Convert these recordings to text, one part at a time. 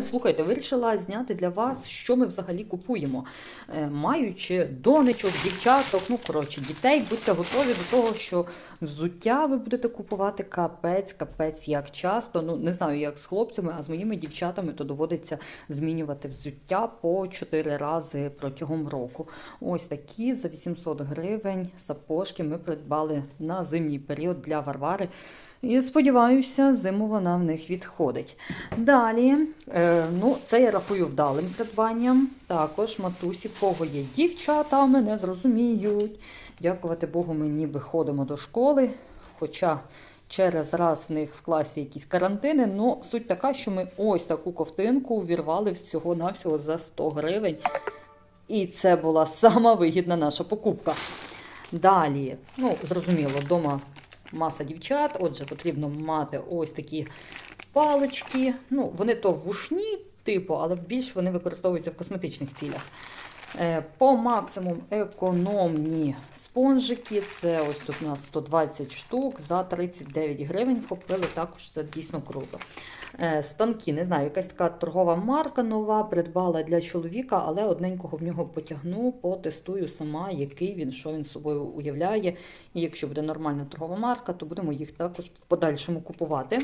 Слухайте, вирішила зняти для вас, що ми взагалі купуємо. Е, Маючи донечок, дівчаток, ну коротше, дітей, будьте готові до того, що взуття ви будете купувати капець, капець як часто. Ну не знаю, як з хлопцями, а з моїми дівчатами то доводиться змінювати взуття по 4 рази протягом року. Ось такі за 800 гривень сапожки ми придбали на зимній період для Варвари. І сподіваюся, зиму вона в них відходить. Далі, е, ну, це я рахую вдалим придбанням. Також матусі, кого є дівчата, мене зрозуміють. Дякувати Богу, ми ніби ходимо до школи. Хоча через раз в них в класі якісь карантини. Ну, суть така, що ми ось таку ковтинку вірвали всього-навсього за 100 гривень. І це була сама вигідна наша покупка. Далі, ну, зрозуміло, вдома маса дівчат, отже, потрібно мати ось такі палички. Ну, вони то вушні, типу, але більш вони використовуються в косметичних цілях. Е, По максимум економні спонжики. Це ось тут у нас 120 штук за 39 гривень. Купили також це дійсно круто. Е, Станки, не знаю, якась така торгова марка нова, придбала для чоловіка, але одненького в нього потягну, потестую сама, який він, що він собою уявляє. І якщо буде нормальна торгова марка, то будемо їх також в подальшому купувати.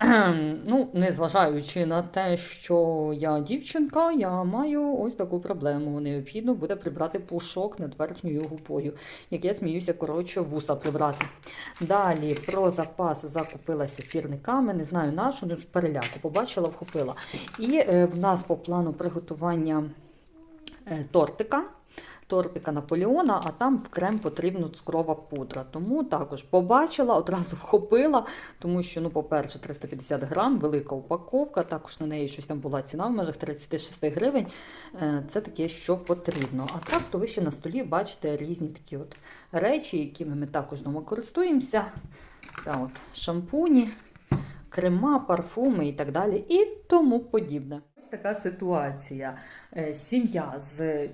Ну, незважаючи на те, що я дівчинка, я маю ось таку проблему. Необхідно буде прибрати пушок над верхньою губою, як я сміюся, коротше, вуса прибрати. Далі про запас закупилася сірниками, не знаю на що, ну, з переляку побачила, вхопила. І е, в нас по плану приготування тортика. Тортика Наполеона, а там в крем потрібна цукрова пудра. Тому також побачила, одразу вхопила, тому що, ну, по-перше, 350 грам, велика упаковка, також на неї щось там була ціна в межах 36 гривень. Е, Це таке, що потрібно. А так, то ви ще на столі бачите різні такі от речі, якими ми також вдома користуємося. Це от шампуні, крема, парфуми і так далі, і тому подібне. Ось така ситуація. Е, Сім'я з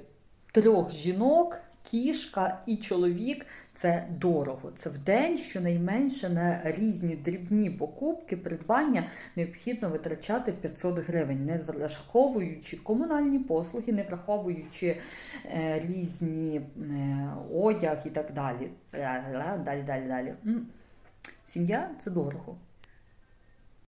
трьох жінок, кішка і чоловік це дорого. Це в день щонайменше на різні дрібні покупки, придбання необхідно витрачати 500 гривень, не враховуючи комунальні послуги, не враховуючи е, різні е, одяг і так далі. Далі, далі, далі. Сім'я це дорого.